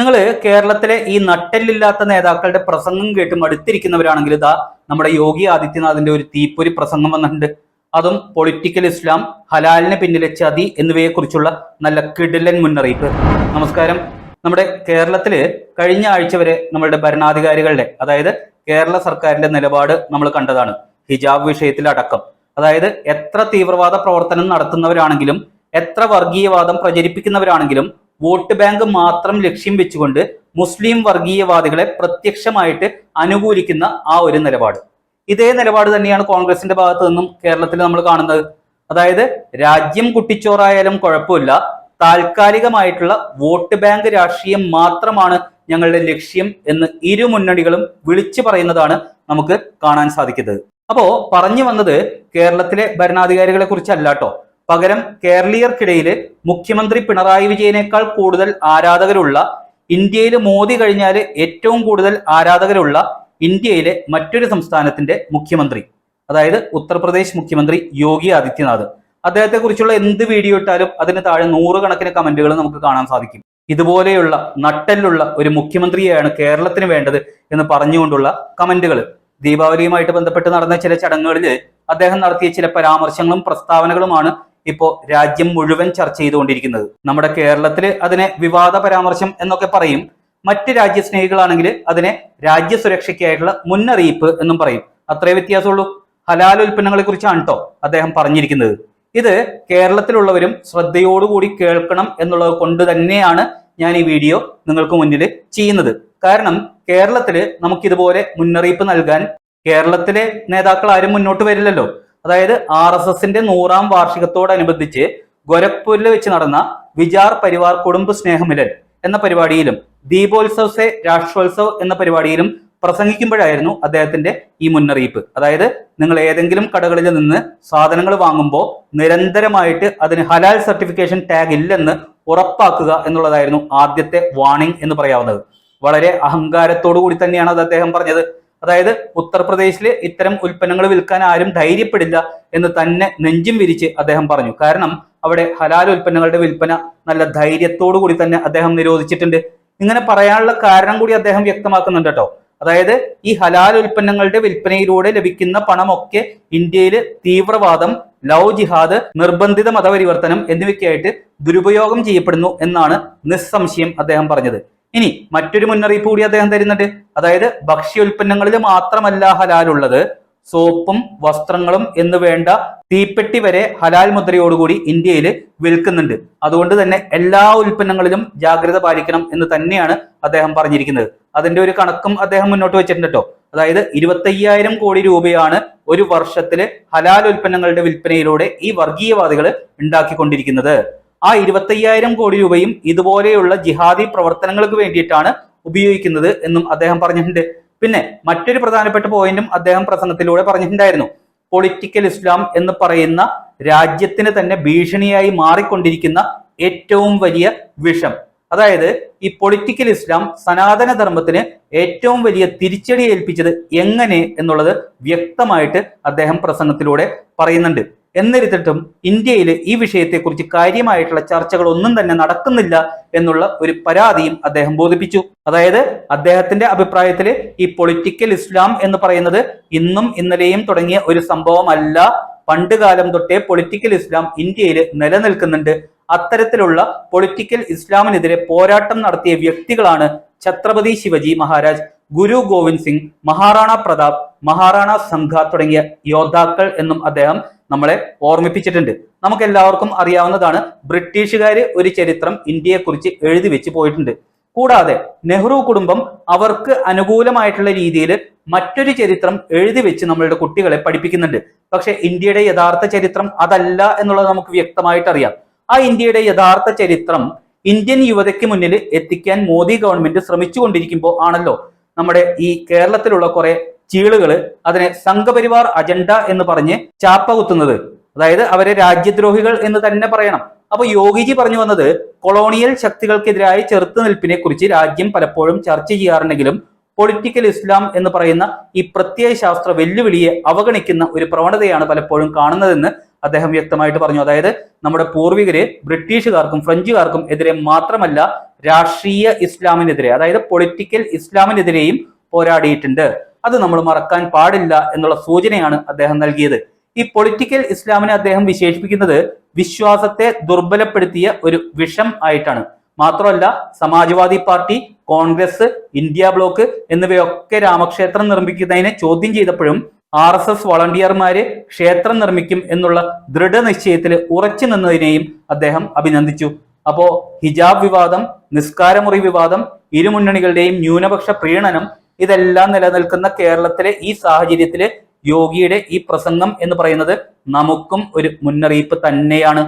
നിങ്ങൾ കേരളത്തിലെ ഈ നട്ടെല്ലില്ലാത്ത നേതാക്കളുടെ പ്രസംഗം കേട്ട് മടുത്തിരിക്കുന്നവരാണെങ്കിൽ ഇതാ നമ്മുടെ യോഗി ആദിത്യനാഥിന്റെ ഒരു തീപ്പൊരി പ്രസംഗം വന്നിട്ടുണ്ട്. അതും പൊളിറ്റിക്കൽ ഇസ്ലാം ഹലാലിന് പിന്നിലെ ചതി എന്നിവയെക്കുറിച്ചുള്ള നല്ല കിടിലൻ മുന്നറിയിപ്പ്. നമസ്കാരം. നമ്മുടെ കേരളത്തിൽ കഴിഞ്ഞ ആഴ്ച വരെ നമ്മളുടെ ഭരണാധികാരികളുടെ അതായത് കേരള സർക്കാരിന്റെ നിലപാട് നമ്മൾ കണ്ടതാണ്. ഹിജാബ് വിഷയത്തിൽ അടക്കം അതായത് എത്ര തീവ്രവാദ പ്രവർത്തനം നടത്തുന്നവരാണെങ്കിലും എത്ര വർഗീയവാദം പ്രചരിപ്പിക്കുന്നവരാണെങ്കിലും വോട്ട് ബാങ്ക് മാത്രം ലക്ഷ്യം വെച്ചുകൊണ്ട് മുസ്ലിം വർഗീയവാദികളെ പ്രത്യക്ഷമായിട്ട് അനുകൂലിക്കുന്ന ആ ഒരു നിലപാട്. ഇതേ നിലപാട് തന്നെയാണ് കോൺഗ്രസിന്റെ ഭാഗത്തു നിന്നും കേരളത്തിൽ നമ്മൾ കാണുന്നത്. അതായത് രാജ്യം കുട്ടിച്ചോറായാലും കുഴപ്പമില്ല. താൽക്കാലികമായിട്ടുള്ള വോട്ട് ബാങ്ക് രാഷ്ട്രീയം മാത്രമാണ് ഞങ്ങളുടെ ലക്ഷ്യം എന്ന് ഇരു മുന്നണികളും വിളിച്ചു പറയുന്നതാണ് നമുക്ക് കാണാൻ സാധിക്കുന്നത്. അപ്പോ പറഞ്ഞു വന്നത് കേരളത്തിലെ ഭരണാധികാരികളെ കുറിച്ചല്ല കേട്ടോ. പകരം കേരളീയർക്കിടയിൽ മുഖ്യമന്ത്രി പിണറായി വിജയനേക്കാൾ കൂടുതൽ ആരാധകരുള്ള ഇന്ത്യയിൽ മോദി കഴിഞ്ഞാൽ ഏറ്റവും കൂടുതൽ ആരാധകരുള്ള ഇന്ത്യയിലെ മറ്റൊരു സംസ്ഥാനത്തിന്റെ മുഖ്യമന്ത്രി അതായത് ഉത്തർപ്രദേശ് മുഖ്യമന്ത്രി യോഗി ആദിത്യനാഥ്. അദ്ദേഹത്തെക്കുറിച്ചുള്ള എന്ത് വീഡിയോ ഇട്ടാലും അതിന് താഴെ നൂറുകണക്കിന് കമന്റുകൾ നമുക്ക് കാണാൻ സാധിക്കും. ഇതുപോലെയുള്ള നട്ടെല്ലുള്ള ഒരു മുഖ്യമന്ത്രിയെയാണ് കേരളത്തിന് വേണ്ടത് എന്ന് പറഞ്ഞുകൊണ്ടുള്ള കമന്റുകൾ ദീപാവലിയുമായിട്ട് ബന്ധപ്പെട്ട് നടന്ന ചില ചടങ്ങുകളിൽ അദ്ദേഹം നടത്തിയ ചില പരാമർശങ്ങളും പ്രസ്താവനകളുമാണ് ഇപ്പോ രാജ്യം മുഴുവൻ ചർച്ച ചെയ്തുകൊണ്ടിരിക്കുന്നത്. നമ്മുടെ കേരളത്തിൽ അതിനെ വിവാദ പരാമർശം എന്നൊക്കെ പറയും. മറ്റ് രാജ്യസ്നേഹികളാണെങ്കിൽ അതിനെ രാജ്യസുരക്ഷയ്ക്കായിട്ടുള്ള മുന്നറിയിപ്പ് എന്നും പറയും. അത്രേ വ്യത്യാസമുള്ളൂ. ഹലാൽ ഉൽപ്പന്നങ്ങളെ കുറിച്ചാണ് കേട്ടോ അദ്ദേഹം പറഞ്ഞിരിക്കുന്നത്. ഇത് കേരളത്തിലുള്ളവരും ശ്രദ്ധയോടുകൂടി കേൾക്കണം എന്നുള്ളത് കൊണ്ട് തന്നെയാണ് ഞാൻ ഈ വീഡിയോ നിങ്ങൾക്ക് മുന്നിൽ ചെയ്യുന്നത്. കാരണം കേരളത്തിൽ നമുക്കിതുപോലെ മുന്നറിയിപ്പ് നൽകാൻ കേരളത്തിലെ നേതാക്കൾ ആരും മുന്നോട്ട് വരില്ലല്ലോ. അതായത് ആർ എസ് എസിന്റെ നൂറാം വാർഷികത്തോടനുബന്ധിച്ച് ഗോരഖ്പൂരിൽ വെച്ച് നടന്ന വിചാർ പരിവാർ കുടുംബ സ്നേഹമിലൻ എന്ന പരിപാടിയിലും ദീപോത്സവ് സെ രാഷ്ട്രോത്സവ് എന്ന പരിപാടിയിലും പ്രസംഗിക്കുമ്പോഴായിരുന്നു അദ്ദേഹത്തിന്റെ ഈ മുന്നറിയിപ്പ്. അതായത് നിങ്ങൾ ഏതെങ്കിലും കടകളിൽ നിന്ന് സാധനങ്ങൾ വാങ്ങുമ്പോൾ നിരന്തരമായിട്ട് അതിന് ഹലാൽ സർട്ടിഫിക്കേഷൻ ടാഗ് ഇല്ലെന്ന് ഉറപ്പാക്കുക എന്നുള്ളതായിരുന്നു ആദ്യത്തെ വാണിംഗ് എന്ന് പറയാവുന്നത്. വളരെ അഹങ്കാരത്തോടു കൂടി തന്നെയാണ് അത് അദ്ദേഹം പറഞ്ഞത്. അതായത് ഉത്തർപ്രദേശിൽ ഇത്തരം ഉൽപ്പന്നങ്ങൾ വിൽക്കാൻ ആരും ധൈര്യപ്പെടില്ല എന്ന് തന്നെ നെഞ്ചും വിരിച്ച് അദ്ദേഹം പറഞ്ഞു. കാരണം അവിടെ ഹലാൽ ഉൽപ്പന്നങ്ങളുടെ വിൽപ്പന നല്ല ധൈര്യത്തോടു കൂടി തന്നെ അദ്ദേഹം നിരോധിച്ചിട്ടുണ്ട്. ഇങ്ങനെ പറയാനുള്ള കാരണം കൂടി അദ്ദേഹം വ്യക്തമാക്കുന്നുണ്ട് കേട്ടോ. അതായത് ഈ ഹലാൽ ഉൽപ്പന്നങ്ങളുടെ വിൽപ്പനയിലൂടെ ലഭിക്കുന്ന പണമൊക്കെ ഇന്ത്യയിൽ തീവ്രവാദം ലവ് ജിഹാദ് നിർബന്ധിത മതപരിവർത്തനം എന്നിവയ്ക്കായിട്ട് ദുരുപയോഗം ചെയ്യപ്പെടുന്നു എന്നാണ് നിസ്സംശയം അദ്ദേഹം പറഞ്ഞത്. ഇനി മറ്റൊരു മുന്നറിയിപ്പ് കൂടി അദ്ദേഹം തരുന്നുണ്ട്. അതായത് ഭക്ഷ്യോൽപ്പന്നങ്ങളിൽ മാത്രമല്ല ഹലാൽ ഉള്ളത് സോപ്പും വസ്ത്രങ്ങളും എന്ന് വേണ്ട തീപ്പെട്ടി വരെ ഹലാൽ മുദ്രയോടുകൂടി ഇന്ത്യയിൽ വിൽക്കുന്നുണ്ട്. അതുകൊണ്ട് തന്നെ എല്ലാ ഉൽപ്പന്നങ്ങളിലും ജാഗ്രത പാലിക്കണം എന്ന് തന്നെയാണ് അദ്ദേഹം പറഞ്ഞിരിക്കുന്നത്. അതിന്റെ ഒരു കണക്കും അദ്ദേഹം മുന്നോട്ട് വെച്ചിട്ടുണ്ട് കേട്ടോ. അതായത് ഇരുപത്തയ്യായിരം കോടി രൂപയാണ് ഒരു വർഷത്തിലെ ഹലാൽ ഉൽപ്പന്നങ്ങളുടെ വിൽപ്പനയിലൂടെ ഈ വർഗീയവാദികൾ ഉണ്ടാക്കിക്കൊണ്ടിരിക്കുന്നത്. ആ ഇരുപത്തയ്യായിരം കോടി രൂപയും ഇതുപോലെയുള്ള ജിഹാദി പ്രവർത്തനങ്ങൾക്ക് വേണ്ടിയിട്ടാണ് ഉപയോഗിക്കുന്നത് എന്നും അദ്ദേഹം പറഞ്ഞിട്ടുണ്ട്. പിന്നെ മറ്റൊരു പ്രധാനപ്പെട്ട പോയിന്റും അദ്ദേഹം പ്രസംഗത്തിലൂടെ പറഞ്ഞിട്ടുണ്ടായിരുന്നു. പൊളിറ്റിക്കൽ ഇസ്ലാം എന്ന് പറയുന്ന രാജ്യത്തിന് തന്നെ ഭീഷണിയായി മാറിക്കൊണ്ടിരിക്കുന്ന ഏറ്റവും വലിയ വിഷം. അതായത് ഈ പൊളിറ്റിക്കൽ ഇസ്ലാം സനാതന ധർമ്മത്തിന് ഏറ്റവും വലിയ തിരിച്ചടി ഏൽപ്പിച്ചത് എങ്ങനെ എന്നുള്ളത് വ്യക്തമായിട്ട് അദ്ദേഹം പ്രസംഗത്തിലൂടെ പറയുന്നുണ്ട്. എന്നിരുന്നിട്ടും ഇന്ത്യയിൽ ഈ വിഷയത്തെക്കുറിച്ച് കാര്യമായിട്ടുള്ള ചർച്ചകൾ ഒന്നും തന്നെ നടക്കുന്നില്ല എന്നുള്ള ഒരു പരാതിയും അദ്ദേഹം ബോധിപ്പിച്ചു. അതായത് അദ്ദേഹത്തിന്റെ അഭിപ്രായത്തിൽ ഈ പൊളിറ്റിക്കൽ ഇസ്ലാം എന്ന് പറയുന്നത് ഇന്നും ഇന്നലെയും തുടങ്ങിയ ഒരു സംഭവമല്ല. പണ്ട് കാലം തൊട്ടേ പൊളിറ്റിക്കൽ ഇസ്ലാം ഇന്ത്യയിൽ നിലനിൽക്കുന്നുണ്ട്. അത്തരത്തിലുള്ള പൊളിറ്റിക്കൽ ഇസ്ലാമിനെതിരെ പോരാട്ടം നടത്തിയ വ്യക്തികളാണ് ഛത്രപതി ശിവജി മഹാരാജ് ഗുരു ഗോവിന്ദ് സിംഗ് മഹാറാണ പ്രതാപ് മഹാറാണ സംഘ തുടങ്ങിയ യോദ്ധാക്കൾ എന്നും അദ്ദേഹം നമ്മളെ ഓർമ്മിപ്പിച്ചിട്ടുണ്ട്. നമുക്ക് എല്ലാവർക്കും അറിയാവുന്നതാണ് ബ്രിട്ടീഷുകാർ ഒരു ചരിത്രം ഇന്ത്യയെക്കുറിച്ച് എഴുതി വെച്ച് പോയിട്ടുണ്ട്. കൂടാതെ നെഹ്റു കുടുംബം അവർക്ക് അനുകൂലമായിട്ടുള്ള രീതിയിൽ മറ്റൊരു ചരിത്രം എഴുതി വെച്ച് നമ്മളുടെ കുട്ടികളെ പഠിപ്പിക്കുന്നുണ്ട്. പക്ഷെ ഇന്ത്യയുടെ യഥാർത്ഥ ചരിത്രം അതല്ല എന്നുള്ളത് നമുക്ക് വ്യക്തമായിട്ട് അറിയാം ആ ഇന്ത്യയുടെ യഥാർത്ഥ ചരിത്രം ഇന്ത്യൻ യുവതയ്ക്ക് മുന്നിൽ എത്തിക്കാൻ മോദി ഗവൺമെന്റ് ശ്രമിച്ചുകൊണ്ടിരിക്കുമ്പോൾ ആണല്ലോ നമ്മുടെ ഈ കേരളത്തിലുള്ള കുറെ ചീളുകൾ അതിനെ സംഘപരിവാർ അജണ്ട എന്ന് പറഞ്ഞ് ചാപ്പ കുത്തുന്നത് അതായത് അവരെ രാജ്യദ്രോഹികൾ എന്ന് തന്നെ പറയണം. അപ്പൊ യോഗിജി പറഞ്ഞു വന്നത് കൊളോണിയൽ ശക്തികൾക്കെതിരായ ചെറുത്തുനിൽപ്പിനെ കുറിച്ച് രാജ്യം പലപ്പോഴും ചർച്ച ചെയ്യാറുണ്ടെങ്കിലും പൊളിറ്റിക്കൽ ഇസ്ലാം എന്ന് പറയുന്ന ഈ പ്രത്യയ ശാസ്ത്ര വെല്ലുവിളിയെ അവഗണിക്കുന്ന ഒരു പ്രവണതയാണ് പലപ്പോഴും കാണുന്നതെന്ന് അദ്ദേഹം വ്യക്തമായിട്ട് പറഞ്ഞു. അതായത് നമ്മുടെ പൂർവികര് ബ്രിട്ടീഷുകാർക്കും ഫ്രഞ്ചുകാർക്കും എതിരെ മാത്രമല്ല രാഷ്ട്രീയ ഇസ്ലാമിനെതിരെ അതായത് പൊളിറ്റിക്കൽ ഇസ്ലാമിനെതിരെയും പോരാടിയിട്ടുണ്ട്. അത് നമ്മൾ മറക്കാൻ പാടില്ല എന്നുള്ള സൂചനയാണ് അദ്ദേഹം നൽകിയത്. ഈ പൊളിറ്റിക്കൽ ഇസ്ലാമിനെ അദ്ദേഹം വിശേഷിപ്പിക്കുന്നത് വിശ്വാസത്തെ ദുർബലപ്പെടുത്തിയ ഒരു വിഷം ആയിട്ടാണ്. മാത്രമല്ല Samajwadi party Congress India block എന്നിവയൊക്കെ രാമക്ഷേത്രം നിർമ്മിക്കുന്നതിനെ ചോദ്യം ചെയ്തപ്പോഴും ആർ എസ് എസ് വളണ്ടിയർമാര് ക്ഷേത്രം നിർമ്മിക്കും എന്നുള്ള ദൃഢനിശ്ചയത്തിൽ ഉറച്ചു നിന്നതിനെയും അദ്ദേഹം അഭിനന്ദിച്ചു. അപ്പോ ഹിജാബ് വിവാദം നിസ്കാരമുറി വിവാദം ഇരുമുന്നണികളുടെയും ന്യൂനപക്ഷ പ്രീണനം ഇതെല്ലാം നിലനിൽക്കുന്ന കേരളത്തിലെ ഈ സാഹചര്യത്തിൽ യോഗിയുടെ ഈ പ്രസംഗം എന്ന് പറയുന്നത് നമുക്കും ഒരു മുന്നറിയിപ്പ് തന്നെയാണ്.